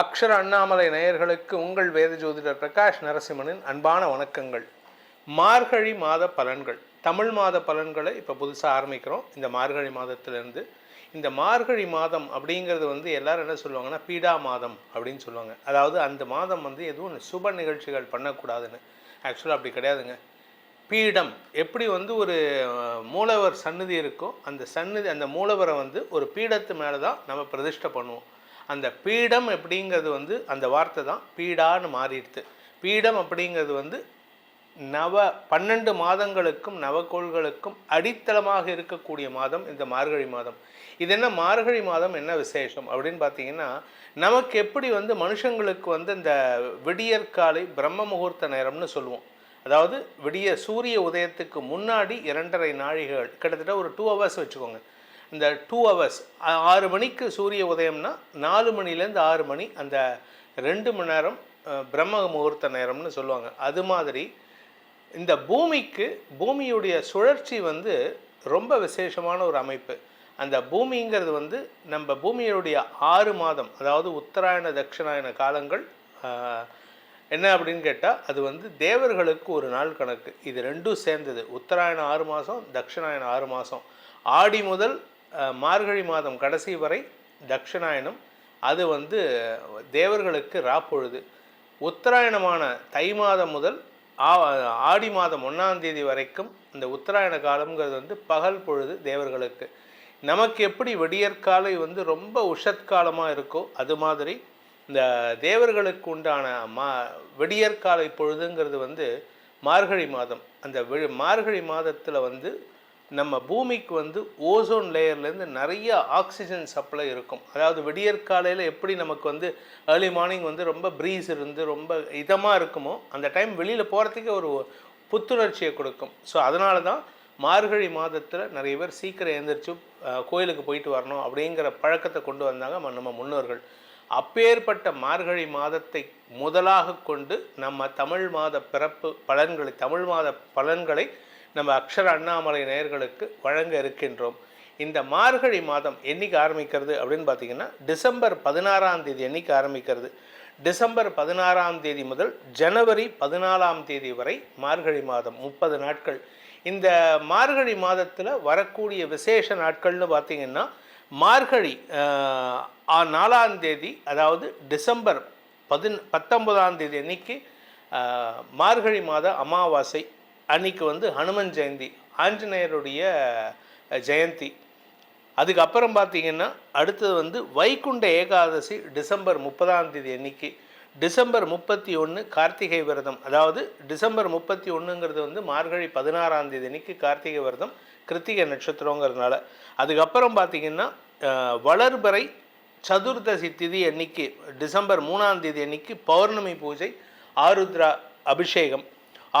அக்ஷர அண்ணாமலை நேயர்களுக்கு உங்கள் வேத ஜோதிடர் பிரகாஷ் நரசிம்மனின் அன்பான வணக்கங்கள். மார்கழி மாத பலன்கள். தமிழ் மாத பலன்களை இப்போ புதுசாக ஆரம்பிக்கிறோம். இந்த மார்கழி மாதத்திலேருந்து இந்த மார்கழி மாதம் அப்படிங்கிறது வந்து எல்லாரும் என்ன சொல்லுவாங்கன்னா பீடா மாதம் அப்படின்னு சொல்லுவாங்க. அதாவது அந்த மாதம் வந்து எதுவும் சுப நிகழ்ச்சிகள் பண்ணக்கூடாதுன்னு. ஆக்சுவலாக அப்படி கிடையாதுங்க. பீடம் எப்படி வந்து ஒரு மூலவர் சன்னதி இருக்கோ அந்த சன்னதி அந்த மூலவரை வந்து ஒரு பீடத்து மேலே தான் நம்ம பிரதிஷ்டை பண்ணுவோம். அந்த பீடம் அப்படிங்கிறது வந்து அந்த வார்த்தை தான் பீடான்னு மாறிடுது பீடம் அப்படிங்கிறது வந்து நவ பன்னெண்டு மாதங்களுக்கும் நவக்கோள்களுக்கும் அடித்தளமாக இருக்கக்கூடிய மாதம் இந்த மார்கழி மாதம். இது என்ன மார்கழி மாதம் என்ன விசேஷம் அப்படின்னு பார்த்தீங்கன்னா நமக்கு எப்படி வந்து மனுஷங்களுக்கு வந்து இந்த விடியற்காலை பிரம்ம முகூர்த்த நேரம்னு சொல்லுவோம். அதாவது விடிய சூரிய உதயத்துக்கு முன்னாடி இரண்டரை நாழிகள் கிட்டத்தட்ட ஒரு டூ ஹவர்ஸ் வச்சுக்கோங்க. இந்த டூ ஹவர்ஸ் ஆறு மணிக்கு சூரிய உதயம்னா நாலு மணிலேருந்து ஆறு மணி அந்த ரெண்டு மணி நேரம் பிரம்ம முகூர்த்த நேரம்னு சொல்லுவாங்க. அது மாதிரி இந்த பூமிக்கு பூமியுடைய சுழற்சி வந்து ரொம்ப விசேஷமான ஒரு அமைப்பு. அந்த பூமிங்கிறது வந்து நம்ம பூமியுடைய ஆறு மாதம் அதாவது உத்தராயண தட்சிணாயன காலங்கள் என்ன அப்படின்னு கேட்டால் அது வந்து தேவர்களுக்கு ஒரு நாள் கணக்கு. இது ரெண்டும் சேர்ந்தது. உத்தராயணம் ஆறு மாதம் தட்சிணாயணம் ஆறு மாதம் ஆடி முதல் மார்கழி மாதம் கடைசி வரை தட்சிணாயனம். அது வந்து தேவர்களுக்கு ராப்பொழுது. உத்தராயணமான தை மாதம் முதல் ஆ- ஆடி மாதம் ஒன்றாம் தேதி வரைக்கும் இந்த உத்தராயண காலம்ங்கிறது வந்து பகல் பொழுது தேவர்களுக்கு. நமக்கு எப்படி விடியற்காலை வந்து ரொம்ப உஷத்காலமாக இருக்கோ அது மாதிரி இந்த தேவர்களுக்கு உண்டான மா விடியற்காலை பொழுதுங்கிறது வந்து மார்கழி மாதம். அந்த வி மார்கழி மாதத்தில் வந்து நம்ம பூமிக்கு வந்து ஓசோன் லேயர்லேருந்து நிறைய ஆக்சிஜன் சப்ளை இருக்கும். அதாவது விடியற்காலையில் எப்படி நமக்கு வந்து ஏர்லி மார்னிங் வந்து ரொம்ப ப்ரீஸ் இருந்து ரொம்ப இதமாக இருக்குமோ அந்த டைம் வெளியில் போகிறதுக்கே ஒரு புத்துணர்ச்சியை கொடுக்கும். ஸோ அதனால தான் மார்கழி மாதத்தில் நிறைய பேர் சீக்கிரம் எழுந்திரிச்சு கோயிலுக்கு போயிட்டு வரணும் அப்படிங்கிற பழக்கத்தை கொண்டு வந்தாங்க நம்ம முன்னோர்கள். அப்பேற்பட்ட மார்கழி மாதத்தை முதலாக கொண்டு நம்ம தமிழ் மாத பிறப்பு பலன்களை தமிழ் மாத பலன்களை நம்ம அக்ஷர அண்ணாமலை நேயர்களுக்கு வழங்க இருக்கின்றோம். இந்த மார்கழி மாதம் என்னைக்கு ஆரம்பிக்கிறது அப்படின்னு பார்த்தீங்கன்னா டிசம்பர் பதினாறாம் தேதி என்னைக்கு ஆரம்பிக்கிறது? டிசம்பர் பதினாறாம் தேதி முதல் ஜனவரி பதினாலாம் தேதி வரை மார்கழி மாதம் முப்பது நாட்கள். இந்த மார்கழி மாதத்தில் வரக்கூடிய விசேஷ நாட்கள்னு பார்த்தீங்கன்னா மார்கழி நாலாம் தேதி அதாவது டிசம்பர் பதின் பத்தொன்பதாம் தேதி அன்னைக்கு மார்கழி மாத அமாவாசை அன்னைக்கு வந்து ஹனுமன் ஜெயந்தி ஆஞ்சநேயருடைய ஜெயந்தி. அதுக்கப்புறம் பார்த்தீங்கன்னா அடுத்தது வந்து வைகுண்ட ஏகாதசி டிசம்பர் முப்பதாம் தேதி அன்னைக்கு. டிசம்பர் முப்பத்தி ஒன்று கார்த்திகை விரதம். அதாவது டிசம்பர் முப்பத்தி ஒன்றுங்கிறது வந்து மார்கழி பதினாறாம் தேதி அன்னைக்கு கார்த்திகை விரதம் கிருத்திகை நட்சத்திரங்கிறதுனால. அதுக்கப்புறம் பார்த்திங்கன்னா வளர்பறை சதுர்தசி திதி அன்னைக்கு டிசம்பர் மூணாம் தேதி அன்னைக்கு பௌர்ணமி பூஜை ஆருத்ரா அபிஷேகம்.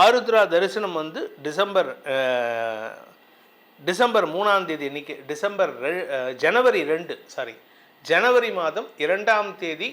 ஆருத்ரா தரிசனம் வந்து டிசம்பர் டிசம்பர் மூணாம் தேதி இன்னைக்கு டிசம்பர் ரெ- ஜனவரி ரெண்டு சாரி ஜனவரி மாதம் இரண்டாம் தேதி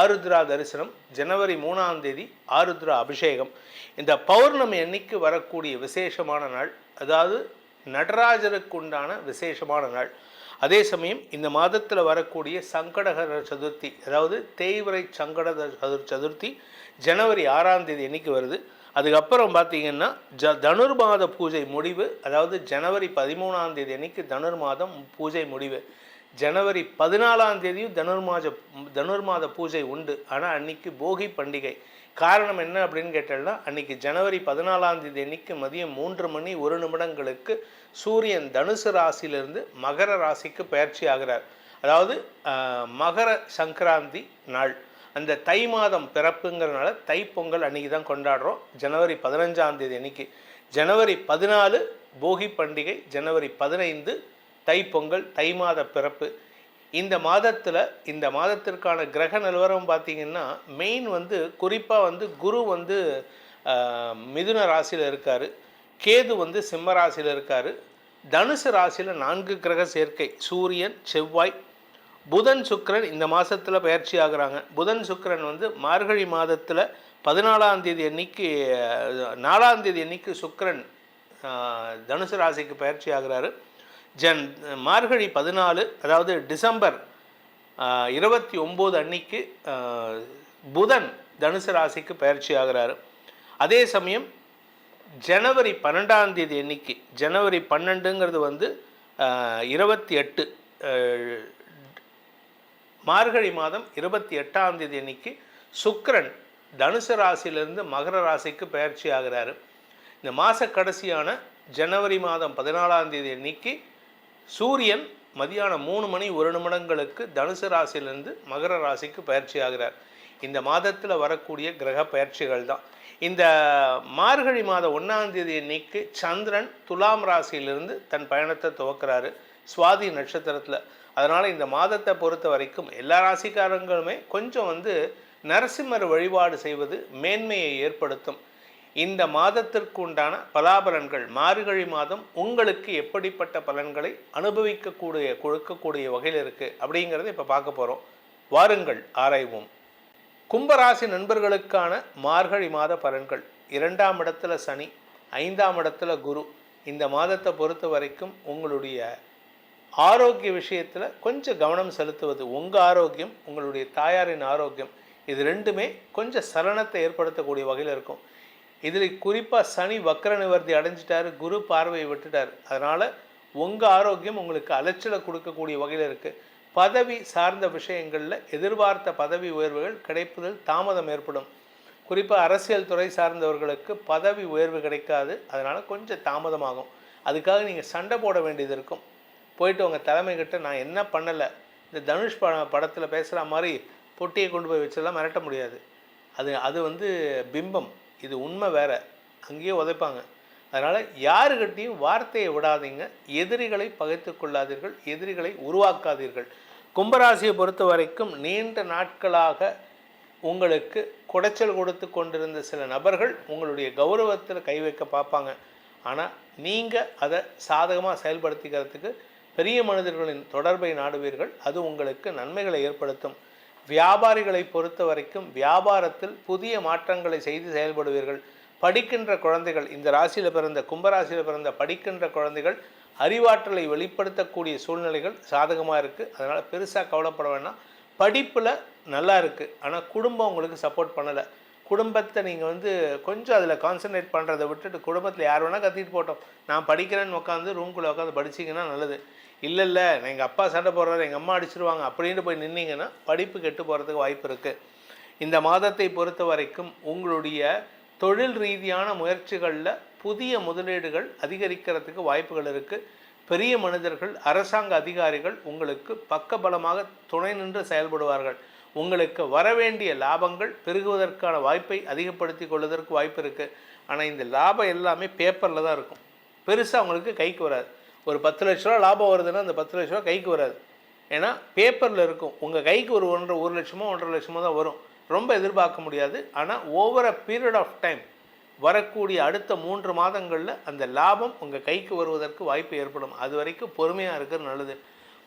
ஆருத்ரா தரிசனம் ஜனவரி மூணாம் தேதி ஆருத்ரா அபிஷேகம். இந்த பௌர்ணமி அன்னைக்கு வரக்கூடிய விசேஷமான நாள் அதாவது நடராஜருக்கு உண்டான விசேஷமான நாள். அதே சமயம் இந்த மாதத்தில் வரக்கூடிய சங்கடகர சதுர்த்தி அதாவது தேய்வரை சங்கடகர சதுர் சதுர்த்தி ஜனவரி ஆறாம் தேதி அன்னைக்கு வருது. அதுக்கப்புறம் பார்த்தீங்கன்னா ஜ தனுர்மாத பூஜை முடிவு அதாவது ஜனவரி பதிமூணாம் தேதி அன்னைக்கு தனுர்மாதம் பூஜை முடிவு. ஜனவரி பதினாலாம் தேதியும் தனுர்மாத தனுர்மாத பூஜை உண்டு. ஆனால் அன்னைக்கு போகி பண்டிகை. காரணம் என்ன அப்படின்னு கேட்டால்னா அன்னைக்கு ஜனவரி பதினாலாம் தேதி அன்னைக்கு மதியம் மூன்று மணி ஒரு நிமிடங்களுக்கு சூரியன் தனுசு ராசியிலிருந்து மகர ராசிக்கு பயிற்சி ஆகிறார். அதாவது மகர சங்கராந்தி நாள். அந்த தை மாதம் பிறப்புங்கிறனால தைப்பொங்கல் அன்னைக்கு தான் கொண்டாடுறோம். ஜனவரி பதினஞ்சாம் தேதி அன்னைக்கு. ஜனவரி பதினாலு போகி பண்டிகை ஜனவரி பதினைந்து தைப்பொங்கல் தை மாத பிறப்பு. இந்த மாதத்தில் இந்த மாதத்திற்கான கிரக நிலவரம் பார்த்தீங்கன்னா மெயின் வந்து குறிப்பாக வந்து குரு வந்து மிதுன ராசியில் இருக்கார். கேது வந்து சிம்ம ராசியில் இருக்கார். தனுசு ராசியில் நான்கு கிரக சேர்க்கை. சூரியன் செவ்வாய் புதன் சுக்கரன் இந்த மாதத்தில் பயிற்சி ஆகுறாங்க. புதன் சுக்கரன் வந்து மார்கழி மாதத்தில் பதினாலாம் தேதி அன்னைக்கு நாலாம் தேதி அன்னைக்கு சுக்கரன் தனுசு ராசிக்கு பயிற்சி ஆகிறாரு. ஜன் மார்கழி பதினாலு அதாவது டிசம்பர் இருபத்தி ஒம்பது அன்னைக்கு புதன் தனுசு ராசிக்கு பயிற்சி ஆகிறாரு. அதே சமயம் ஜனவரி பன்னெண்டாம் தேதி அன்னைக்கு ஜனவரி பன்னெண்டுங்கிறது வந்து இருபத்தி எட்டு மார்கழி மாதம் இருபத்தி எட்டாம் தேதி அன்னைக்கு சுக்கரன் தனுசு ராசியிலிருந்து மகர ராசிக்கு பயிற்சி ஆகிறாரு. இந்த மாத கடைசியான ஜனவரி மாதம் பதினாலாம் தேதி அன்னைக்கு சூரியன் மதியானம் மூணு மணி ஒரு நிமிடங்களுக்கு தனுசு ராசியிலிருந்து மகர ராசிக்கு பயிற்சி ஆகிறார். இந்த மாதத்தில் வரக்கூடிய கிரக பயிற்சிகள் தான். இந்த மார்கழி மாதம் ஒன்றாம் தேதி அன்னைக்கு சந்திரன் துலாம் ராசியிலிருந்து தன் பயணத்தை துவக்கிறாரு. சுவாதி நட்சத்திரத்தில் அதனால் இந்த மாதத்தை பொறுத்த வரைக்கும் எல்லா ராசிக்காரங்களுமே கொஞ்சம் வந்து நரசிம்மர் வழிபாடு செய்வது மேன்மையை ஏற்படுத்தும். இந்த மாதத்திற்கு உண்டான பலாபலன்கள் மார்கழி மாதம் உங்களுக்கு எப்படிப்பட்ட பலன்களை அனுபவிக்கக்கூடிய கொடுக்கக்கூடிய வகையில் இருக்குது அப்படிங்கிறத இப்போ பார்க்க போகிறோம் வாருங்கள் ஆராய்வோம். கும்பராசி நண்பர்களுக்கான மார்கழி மாத பலன்கள். இரண்டாம் இடத்துல சனி ஐந்தாம் இடத்துல குரு. இந்த மாதத்தை பொறுத்த வரைக்கும் உங்களுடைய ஆரோக்கிய விஷயத்தில் கொஞ்சம் கவனம் செலுத்துவது உங்கள் ஆரோக்கியம் உங்களுடைய தாயாரின் ஆரோக்கியம். இது ரெண்டுமே கொஞ்சம் சலனத்தை ஏற்படுத்தக்கூடிய வகையில் இருக்கும். இதில் குறிப்பாக சனி வக்கர நிவர்த்தி அடைஞ்சிட்டார் குரு பார்வையை விட்டுட்டார். அதனால் உங்கள் ஆரோக்கியம் உங்களுக்கு அலைச்சலை கொடுக்கக்கூடிய வகையில் இருக்குது பதவி சார்ந்த விஷயங்களில் எதிர்பார்த்த பதவி உயர்வுகள் கிடைப்பதில் தாமதம் ஏற்படும். குறிப்பாக அரசியல் துறை சார்ந்தவர்களுக்கு பதவி உயர்வு கிடைக்காது. அதனால் கொஞ்சம் தாமதமாகும். அதுக்காக நீங்கள் சண்டை போட வேண்டியது இருக்கும். போயிட்டு உங்கள் தலைமைக்கிட்ட நான் என்ன பண்ணலை? இந்த தனுஷ் பட படத்தில் பேசுகிற மாதிரி பொட்டியை கொண்டு போய் வச்செல்லாம் மிரட்ட முடியாது. அது அது வந்து பிம்பம். இது உண்மை வேறு. அங்கேயே உதைப்பாங்க. அதனால் யாருக்கிட்டையும் வார்த்தையை விடாதீங்க. எதிரிகளை பகைத்து கொள்ளாதீர்கள். எதிரிகளை உருவாக்காதீர்கள். கும்பராசியை பொறுத்த வரைக்கும் நீண்ட நாட்களாக உங்களுக்கு குடைச்சல் கொடுத்து கொண்டிருந்த சில நபர்கள் உங்களுடைய கௌரவத்தில் கை வைக்க பார்ப்பாங்க. ஆனால் நீங்கள் அதை சாதகமாக செயல்படுத்திக்கிறதுக்கு பெரிய மனிதர்களின் தொடர்பை நாடுவீர்கள். அது உங்களுக்கு நன்மைகளை ஏற்படுத்தும். வியாபாரிகளை பொறுத்த வரைக்கும் வியாபாரத்தில் புதிய மாற்றங்களை செய்து செயல்படுவீர்கள். படிக்கின்ற குழந்தைகள் இந்த ராசியில் பிறந்த கும்பராசியில் பிறந்த படிக்கின்ற குழந்தைகள் அறிவாற்றலை வெளிப்படுத்தக்கூடிய சூழ்நிலைகள் சாதகமாக இருக்குது அதனால் பெருசாக கவலைப்பட வேண்டாம் படிப்பில் நல்லா இருக்குது ஆனால் குடும்பம் உங்களுக்கு சப்போர்ட் பண்ணலை. குடும்பத்தை நீங்கள் வந்து கொஞ்சம் அதில் கான்சென்ட்ரேட் பண்ணுறதை விட்டுட்டு குடும்பத்தில் யார் வேணால் கத்திட்டு போட்டோம். நான் படிக்கிறேன்னு உட்காந்து ரூம்குள்ளே உட்காந்து படிச்சிங்கன்னா நல்லது. இல்லை இல்லை எங்கள் அப்பா சண்டை போடுறாரு எங்கள் அம்மா அடிச்சிருவாங்க அப்படின்னு போய் நின்னீங்கன்னா படிப்பு கெட்டு போகிறதுக்கு வாய்ப்பு இருக்குது இந்த மாதத்தை பொறுத்த வரைக்கும் உங்களுடைய தொழில் ரீதியான முயற்சிகளில் புதிய முதலீடுகள் அதிகரிக்கிறதுக்கு வாய்ப்புகள் இருக்குது பெரிய மனிதர்கள் அரசாங்க அதிகாரிகள் உங்களுக்கு பக்கபலமாக துணை நின்று செயல்படுவார்கள். உங்களுக்கு வரவேண்டிய லாபங்கள் பெருகுவதற்கான வாய்ப்பை அதிகப்படுத்தி கொள்வதற்கு வாய்ப்பு இருக்குது ஆனால் இந்த லாபம் எல்லாமே பேப்பரில் தான் இருக்கும். பெருசாக உங்களுக்கு கைக்கு வராது. ஒரு பத்து லட்ச ரூபா லாபம் வருதுன்னா அந்த பத்து லட்ச ரூபா கைக்கு வராது. ஏன்னா பேப்பரில் இருக்கும். உங்கள் கைக்கு ஒரு ஒன்றரை ஒரு லட்சமோ ஒன்றரை லட்சமோ தான் வரும். ரொம்ப எதிர்பார்க்க முடியாது. ஆனால் over a period of time வரக்கூடிய அடுத்த மூன்று மாதங்களில் அந்த லாபம் உங்கள் கைக்கு வருவதற்கு வாய்ப்பு ஏற்படும். அது வரைக்கும் பொறுமையாக இருக்கிறது நல்லது.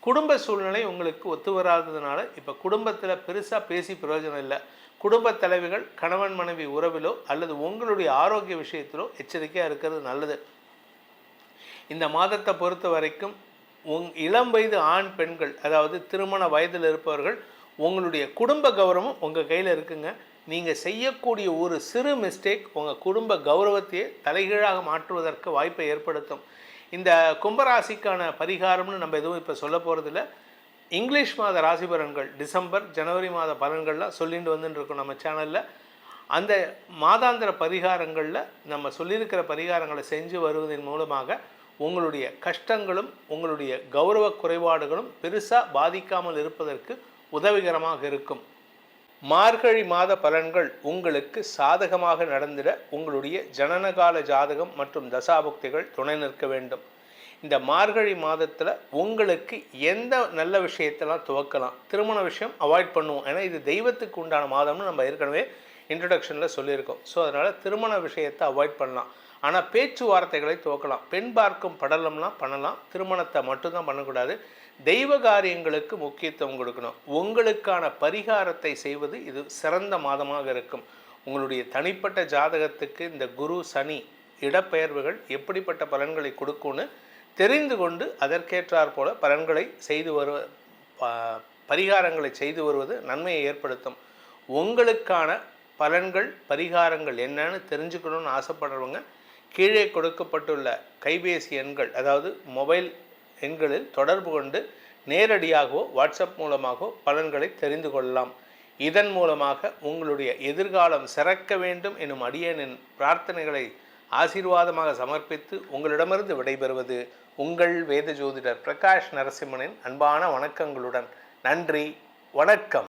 குடும்ப சூழ்நிலை உங்களுக்கு ஒத்து வராததுனால இப்போ குடும்பத்தில் பெருசாக பேசி பிரயோஜனம் இல்லை. குடும்பத் தலைவிகள் கணவன் மனைவி உறவிலோ அல்லது உங்களுடைய ஆரோக்கிய விஷயத்திலோ எச்சரிக்கையாக இருக்கிறது நல்லது. இந்த மாதத்தை பொறுத்த வரைக்கும் உங் இளம் வயது ஆண் பெண்கள் அதாவது திருமண வயதில் இருப்பவர்கள் உங்களுடைய குடும்ப கௌரவம் உங்கள் கையில் இருக்குங்க. நீங்கள் செய்யக்கூடிய ஒரு சிறு மிஸ்டேக் உங்கள் குடும்ப கௌரவத்தையே தலைகீழாக மாற்றுவதற்கு வாய்ப்பை ஏற்படுத்தும். இந்த கும்பராசிக்கான பரிகாரம்னு நம்ம எதுவும் இப்போ சொல்ல போகிறதில்ல இங்கிலீஷ் மாத ராசி பலன்கள் டிசம்பர் ஜனவரி மாத பலன்கள்லாம் சொல்லிட்டு வந்துட்டு இருக்கோம் நம்ம சேனலில் அந்த மாதாந்திர பரிகாரங்களில் நம்ம சொல்லியிருக்கிற பரிகாரங்களை செஞ்சு வருவதன் மூலமாக உங்களுடைய கஷ்டங்களும் உங்களுடைய கௌரவ குறைபாடுகளும் பெருசாக பாதிக்காமல் இருப்பதற்கு உதவிகரமாக இருக்கும். மார்கழி மாத பலன்கள் உங்களுக்கு சாதகமாக நடந்திட உங்களுடைய ஜனனகால ஜாதகம் மற்றும் தசாபுக்திகள் துணை நிற்க வேண்டும். இந்த மார்கழி மாதத்தில் உங்களுக்கு எந்த நல்ல விஷயத்தெல்லாம் துவக்கலாம் திருமண விஷயம் அவாய்ட் பண்ணுவோம். ஏன்னா இது தெய்வத்துக்கு உண்டான மாதம்னு நம்ம ஏற்கனவே இன்ட்ரடக்ஷனில் சொல்லியிருக்கோம். ஸோ அதனால் திருமண விஷயத்தை அவாய்ட் பண்ணலாம். ஆனால் பேச்சுவார்த்தைகளை துவக்கலாம். பெண் பார்க்கும் படலம்லாம் பண்ணலாம். திருமணத்தை மட்டும்தான் பண்ணக்கூடாது. தெய்வ காரியங்களுக்கு முக்கியத்துவம் கொடுக்கணும். உங்களுக்கான பரிகாரத்தை செய்வது இது சிறந்த மாதமாக இருக்கும். உங்களுடைய தனிப்பட்ட ஜாதகத்துக்கு இந்த குரு சனி இடப்பெயர்வுகள் எப்படிப்பட்ட பலன்களை கொடுக்கும்னு தெரிந்து கொண்டு அதற்கேற்றாற் போல பலன்களை செய்து வருவ ப- பரிகாரங்களை செய்து வருவது நன்மையை ஏற்படுத்தும். உங்களுக்கான பலன்கள் பரிகாரங்கள் என்னன்னு தெரிஞ்சுக்கணும்னு ஆசைப்படுறவங்க கீழே கொடுக்கப்பட்டுள்ள கைபேசி எண்கள் அதாவது மொபைல் எண்களில் தொடர்பு கொண்டு நேரடியாகவோ வாட்ஸ்அப் மூலமாகவோ பலன்களை தெரிந்து கொள்ளலாம். இதன் மூலமாக உங்களுடைய எதிர்காலம் சிறக்க வேண்டும் எனும் அடியனின் பிரார்த்தனைகளை ஆசீர்வாதமாக சமர்ப்பித்து உங்களிடமிருந்து விடைபெறுவது உங்கள் வேத ஜோதிடர் பிரகாஷ் நரசிம்மனின் அன்பான வணக்கங்களுடன். நன்றி வணக்கம்.